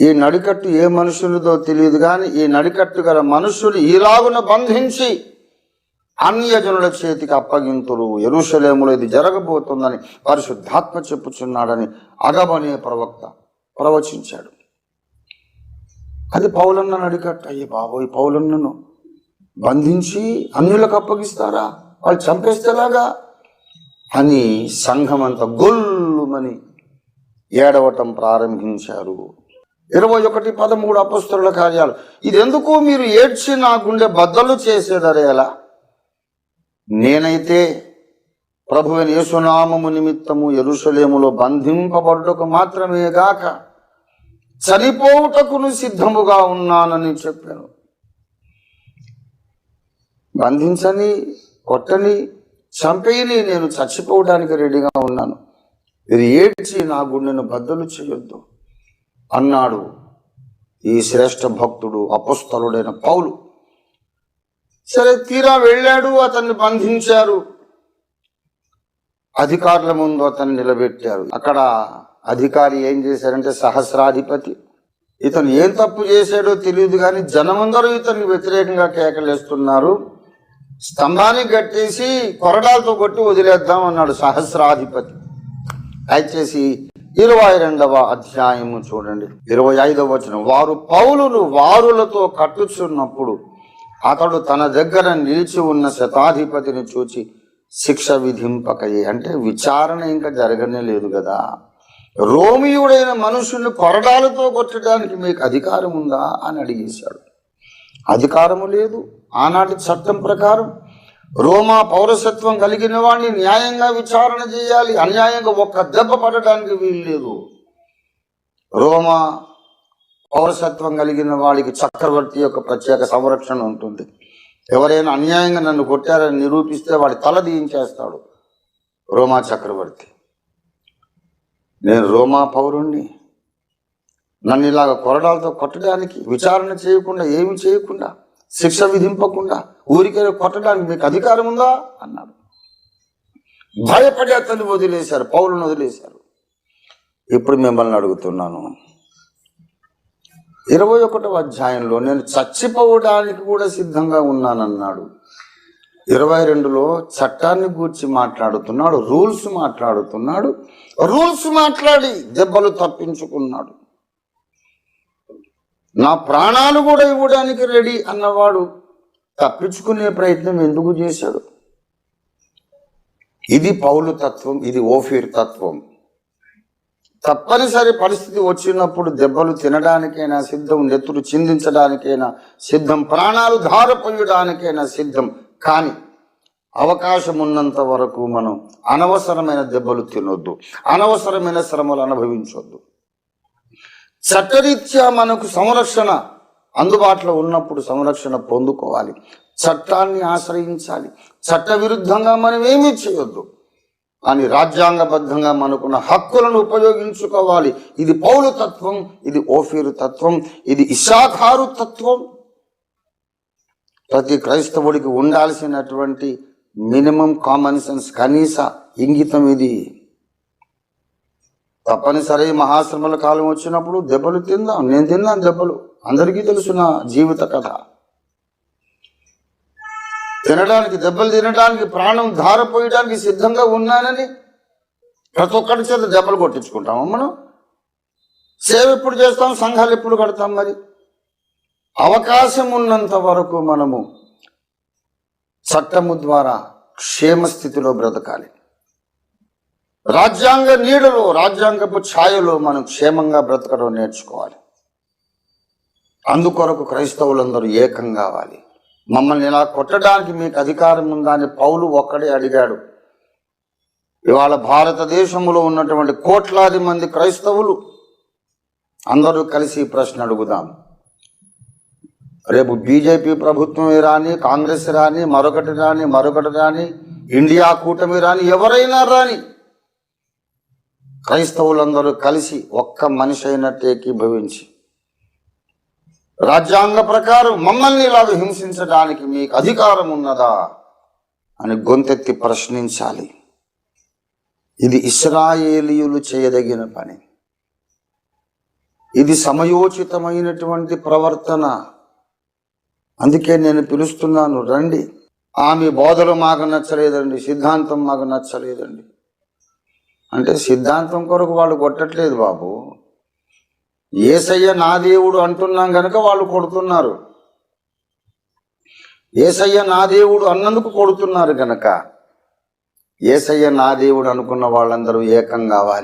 ఈ నడికట్టు ఏ మనుషులదో తెలియదు కానీ ఈ నడికట్టు గల మనుషులు ఈలాగున బంధించి అన్యజనుల చేతికి అప్పగింతురు ఎరుషలేములో ఇది జరగబోతుందని పరిశుద్ధాత్మ చెప్పుచున్నాడని అగబనే ప్రవక్త ప్రవచించాడు. అది పౌలన్న నడికట్టు. అయ్యే బాబోయ్ పౌలన్నను బంధించి అన్యులకు అప్పగిస్తారా? వాళ్ళు చంపేస్తేలాగా అని సంఘమంతా గొల్లుమని ఏడవటం ప్రారంభించారు. ఇరవై ఒకటి పదమూడు అపస్తుల కార్యాలు. ఇదెందుకు మీరు ఏడ్చి నా గుండె బద్దలు చేసేదరేలా నేనైతే ప్రభువైన యేసునామము నిమిత్తము ఎరుసలేములో బంధింపబడుటకు మాత్రమే గాక చనిపోవుటకును సిద్ధముగా ఉన్నానని చెప్పాను. బంధించని కొట్టని చంపేయని నేను చచ్చిపోవడానికి రెడీగా ఉన్నాను. ఇది ఏడ్చి నా గుండెను బద్దలు చేయొద్దు. అన్నాడు ఈ శ్రేష్ఠ భక్తుడు అపుస్తలుడైన పౌలు. సరే తీరా వెళ్ళాడు అతన్ని బంధించారు. అధికారుల ముందు అతన్ని నిలబెట్టారు. అక్కడ అధికారి ఏం చేశారంటే సహస్రాధిపతి ఇతను ఏం తప్పు చేశాడో తెలియదు కానీ జనమందరూ ఇతన్ని వ్యతిరేకంగా కేకలేస్తున్నారు. స్తంభాన్ని కట్టేసి కొరడాలతో కొట్టి వదిలేద్దాం అన్నాడు సహస్రాధిపతి. దయచేసి ఇరవై రెండవ అధ్యాయము చూడండి. ఇరవై ఐదవ వచనం. వారు పౌలును వారులతో కట్టుచున్నప్పుడు అతడు తన దగ్గర నిలిచి ఉన్న శతాధిపతిని చూచి శిక్ష విధింపకయే. అంటే విచారణ ఇంకా జరగనే లేదు కదా. రోమియుడైన మనుషుల్ని కొరడాలతో కొట్టడానికి మీకు అధికారం ఉందా అని అడిగేశాడు. అధికారము లేదు. ఆనాటి చట్టం ప్రకారం రోమా పౌరసత్వం కలిగిన వాడిని న్యాయంగా విచారణ చేయాలి. అన్యాయంగా ఒక్క దెబ్బ పడడానికి వీలు లేదు రోమా పౌరసత్వం కలిగిన వాడికి చక్రవర్తి యొక్క ప్రత్యేక సంరక్షణ ఉంటుంది. ఎవరైనా అన్యాయంగా నన్ను కొట్టారని నిరూపిస్తే వాడి తల దీయించేస్తాడు రోమా చక్రవర్తి. నేను రోమా పౌరుణ్ణి. నన్ను ఇలాగ కొరడాలతో కొట్టడానికి విచారణ చేయకుండా ఏమి చేయకుండా శిక్ష విధింపకుండా ఊరికే కొట్టడానికి మీకు అధికారం ఉందా? అన్నాడు భయపడి అతన్ని వదిలేశారు పౌరులను వదిలేశారు. ఇప్పుడు మిమ్మల్ని అడుగుతున్నాను. ఇరవై ఒకటవ అధ్యాయంలో నేను చచ్చిపోవడానికి కూడా సిద్ధంగా ఉన్నానన్నాడు. ఇరవై రెండులో చట్టాన్ని గూర్చి మాట్లాడుతున్నాడు రూల్స్ మాట్లాడుతున్నాడు. రూల్స్ మాట్లాడి దెబ్బలు తప్పించుకున్నాడు. నా ప్రాణాలు కూడా ఇవ్వడానికి రెడీ అన్నవాడు తప్పించుకునే ప్రయత్నం ఎందుకు చేశాడు? ఇది పౌలు తత్వం ఇది ఓఫీర్ తత్వం. తప్పనిసరి పరిస్థితి వచ్చినప్పుడు దెబ్బలు తినడానికైనా సిద్ధం నెత్తురు చిందించడానికైనా సిద్ధం ప్రాణాలు ధారపోయడానికైనా సిద్ధం. కానీ అవకాశం ఉన్నంత వరకు మనం అనవసరమైన దెబ్బలు తినొద్దు. అనవసరమైన శ్రమలు అనుభవించొద్దు. చట్టరీత్యా మనకు సంరక్షణ అందుబాటులో ఉన్నప్పుడు సంరక్షణ పొందుకోవాలి. చట్టాన్ని ఆశ్రయించాలి. చట్ట విరుద్ధంగా మనం ఏమీ చేయొద్దు. అని రాజ్యాంగబద్ధంగా మనకున్న హక్కులను ఉపయోగించుకోవాలి. ఇది పౌలు తత్వం ఇది ఓఫీరు తత్వం ఇది ఇషాఖారు తత్వం. ప్రతి క్రైస్తవుడికి ఉండాల్సినటువంటి మినిమం కామన్ సెన్స్ కనీస ఇంగితం ఇది. తప్పనిసరి మహాశ్రమల కాలం వచ్చినప్పుడు దెబ్బలు తిందాం. నేను తిన్నాను దెబ్బలు. అందరికీ తెలుసు నా జీవిత కథ. తినడానికి దెబ్బలు తినడానికి ప్రాణం ధారపోయడానికి సిద్ధంగా ఉన్నానని ప్రతి ఒక్కరి చేత దెబ్బలు కొట్టించుకుంటాము మనం? సేవ ఎప్పుడు చేస్తాం సంఘాలు ఎప్పుడు కడతాం మరి? అవకాశం ఉన్నంత వరకు మనము చట్టము ద్వారా క్షేమ స్థితిలో బ్రతకాలి. రాజ్యాంగ నీడలో రాజ్యాంగపు ఛాయలో మనం క్షేమంగా బ్రతకడం నేర్చుకోవాలి. అందుకొరకు క్రైస్తవులందరూ ఏకం కావాలి. మమ్మల్ని ఇలా కొట్టడానికి మీకు అధికారం ఉందా అని పౌలు ఒక్కడే అడిగాడు. ఇవాళ భారతదేశంలో ఉన్నటువంటి కోట్లాది మంది క్రైస్తవులు అందరూ కలిసి ప్రశ్న అడుగుదాం. రేపు బీజేపీ ప్రభుత్వమే రాని కాంగ్రెస్ రాని మరొకటి రాని మరొకటి రాని ఇండియా కూటమి రాని ఎవరైనా రాని క్రైస్తవులందరూ కలిసి ఒక్క మనిషి అయినట్టు ఏకీభవించి. రాజ్యాంగ ప్రకారం మమ్మల్ని ఇలాగ హింసించడానికి మీకు అధికారం ఉన్నదా అని గొంతెత్తి ప్రశ్నించాలి. ఇది ఇస్రాయేలీయులు చేయదగిన పని. ఇది సమయోచితమైనటువంటి ప్రవర్తన. అందుకే నేను పిలుస్తున్నాను రండి. ఆమె బోధలు మాకు నచ్చలేదండి సిద్ధాంతం మాకు నచ్చలేదండి. అంటే సిద్ధాంతం కొరకు వాళ్ళు కొట్టట్లేదు బాబు. ఏసయ్య నా దేవుడు అంటున్నాం గనక వాళ్ళు కొడుతున్నారు. ఏసయ్య నా దేవుడు అన్నందుకు కొడుతున్నారు గనక ఏసయ్య నా దేవుడు అనుకున్న వాళ్ళందరూ ఏకం కావాలి.